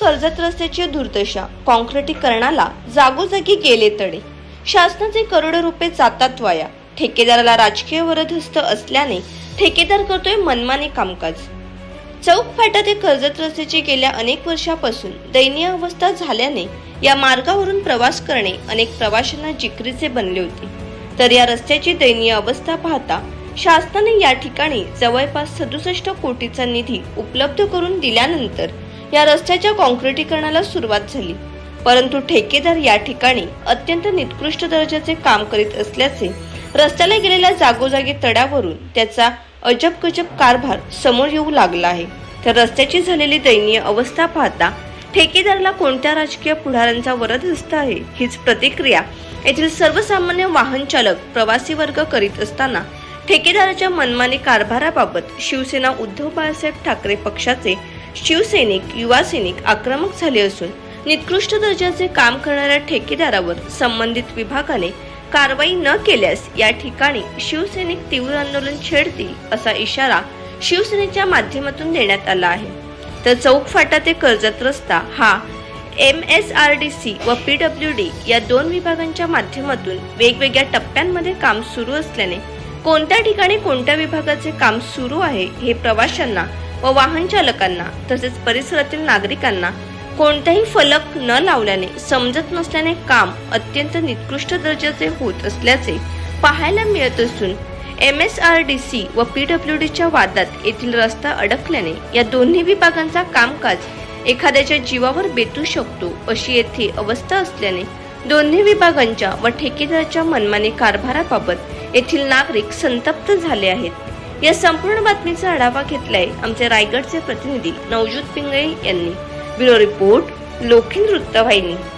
कर्जत रस्त्याची दुर्दशा कॉन्क्रिटीकरणाला जागोजागी गेले तडे. शासनाचे करोडो रुपये जातात वाया. ठेकेदाराला राजकीय वरदहस्त असल्याने ठेकेदार करतोय मनमानी कामकाज. चौक फाटा ते कर्जत रस्त्याची गेल्या अनेक वर्षापासून दयनीय अवस्था झाल्याने या मार्गावरून प्रवास करणे अनेक प्रवाशांना जिकरीचे बनले होते. तर या रस्त्याची दयनीय अवस्था पाहता शासनाने या ठिकाणी जवळपास सदुसष्ट कोटीचा निधी उपलब्ध करून दिल्यानंतर या रस्त्याच्या कॉन्क्रिटीकरणाला सुरुवात झाली. परंतु ठेकेदार या ठिकाणी अत्यंत निकृष्ट दर्जाचे काम करीत असल्याचे रस्त्याला गेलेल्या जागोजागी तड्यावरून त्याचा अजब गजब कारभार समोर येऊ लागला आहे. तर रस्त्याची झालेली दयनीय अवस्था पाहता ठेकेदाराला कोणत्या राजकीय पुढाऱ्यांचा वरद वरदहस्त आहे हीच प्रतिक्रिया येथील सर्वसामान्य वाहन चालक प्रवासी वर्ग करीत असताना ठेकेदाराच्या मनमानी कारभाराबाबत शिवसेना उद्धव बाळासाहेब ठाकरे पक्षाचे शिवसैनिक युवा सैनिक आक्रमक झाले असून निकृष्ट दर्जाचे काम करणाऱ्या ठेकेदारावर संबंधित विभागाने कारवाई न केल्यास या ठिकाणी शिवसैनिक तीव्र आंदोलन छेडतील असा इशारा शिवसेनेच्या माध्यमातून देण्यात आला आहे. तर चौक फाटा ते कर्जत रस्ता हा M S R D C व पी डब्ल्यू डी या दोन विभागांच्या माध्यमातून वेगवेगळ्या टप्प्यांमध्ये काम सुरू असल्याने कोणत्या ठिकाणी कोणत्या विभागाचे काम सुरू आहे हे प्रवाशांना व वाहन चालकांना तसेच परिसरातील नागरिकांना कोणताही फलक न लावल्याने समजत नसल्याने काम अत्यंत निकृष्ट दर्जाचे होत असल्याचे पाहायला मिळत असून M S R D C व पी डब्ल्यू डीच्या वादात येथील रस्ता अडकल्याने या दोन्ही विभागांचा कामकाज एखाद्याच्या जीवावर बेतू शकतो अशी येथे अवस्था असल्याने दोन्ही विभागांच्या व ठेकेदाराच्या मनमानी कारभाराबाबत येथील नागरिक संतप्त झाले आहेत. या संपूर्ण बातमीचा आढावा घेतलाय आमचे रायगडचे प्रतिनिधी नवजोत पिंगळे यांनी. ब्युरो रिपोर्ट लोखिन वृत्तवाहिनी.